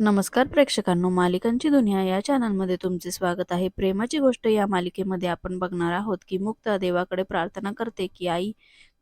नमस्कार प्रेक्षकांनो मालिकांची दुनिया या चॅनलमध्ये तुमचे स्वागत आहे. प्रेमाची गोष्ट या मालिकेमध्ये आपण बघणार आहोत की मुक्ता देवाकडे प्रार्थना करते की आई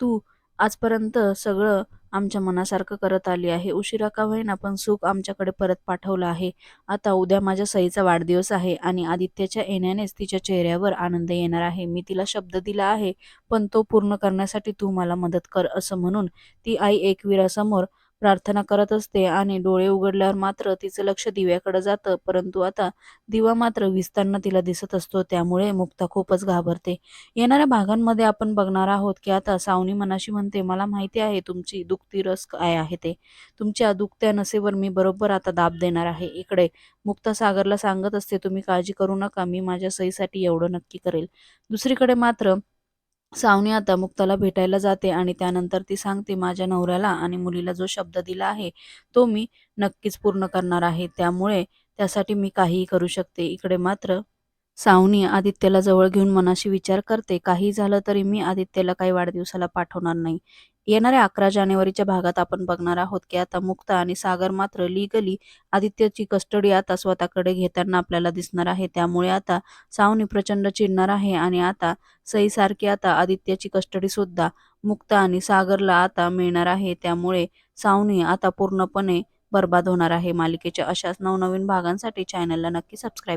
तू आजपर्यंत सगळं आमच्या मनासारखं करत आली आहे. उशिरा का होईना पण सुख आमच्याकडे परत पाठवलं आहे. आता उद्या माझ्या सईचा वाढदिवस आहे आणि आदित्यच्या येण्यानेच तिच्या चेहऱ्यावर आनंद येणार आहे. मी तिला शब्द दिला आहे पण तो पूर्ण करण्यासाठी तू मला मदत कर असं म्हणून ती आई एकवीरासमोर प्रार्थना करत असते आणि डोळे उघडल्यावर मात्र तिचं लक्ष दिव्याकडे जातं. परंतु आता दिवा मात्र विजताना तिला दिसत असतो. त्यामुळे मुक्ता खूपच घाबरते. येणाऱ्या भागांमध्ये आपण बघणार आहोत की आता सावनी मनाशी म्हणते मला माहिती आहे तुमची दुखती रस काय आहे ते. तुमच्या दुखत्या नसेवर मी बरोबर आता दाब देणार आहे. इकडे मुक्ता सागरला सांगत असते तुम्ही काळजी करू नका. मी माझ्या सईसाठी एवढं नक्की करेल. दुसरीकडे मात्र सावनी आता मुक्ताला भेटायला जाते आणि त्यानंतर ती सांगते माझ्या नवऱ्याला आणि मुलीला जो शब्द दिला आहे तो मी नक्कीच पूर्ण करणार आहे. त्यामुळे त्यासाठी मी काहीही करू शकते. इकडे मात्र सावनी आदित्यला जवळ घेऊन मनाशी विचार करते. काही झालं तरी मी आदित्यला काही वाढदिवसाला पाठवणार नाही. येणाऱ्या अकरा जानेवारीच्या भागात आपण बघणार आहोत की आता मुक्ता आणि सागर मात्र लिगली आदित्यची कस्टडी आता स्वतःकडे घेताना आपल्याला दिसणार आहे. त्यामुळे आता सावनी प्रचंड चिडणार आहे आणि आता सईसारखी आता आदित्यची कस्टडी सुद्धा मुक्ता आणि सागरला आता मिळणार आहे. त्यामुळे सावनी आता पूर्णपणे बर्बाद होणार आहे. मालिकेच्या अशाच नवनवीन भागांसाठी चॅनलला नक्की सबस्क्राईब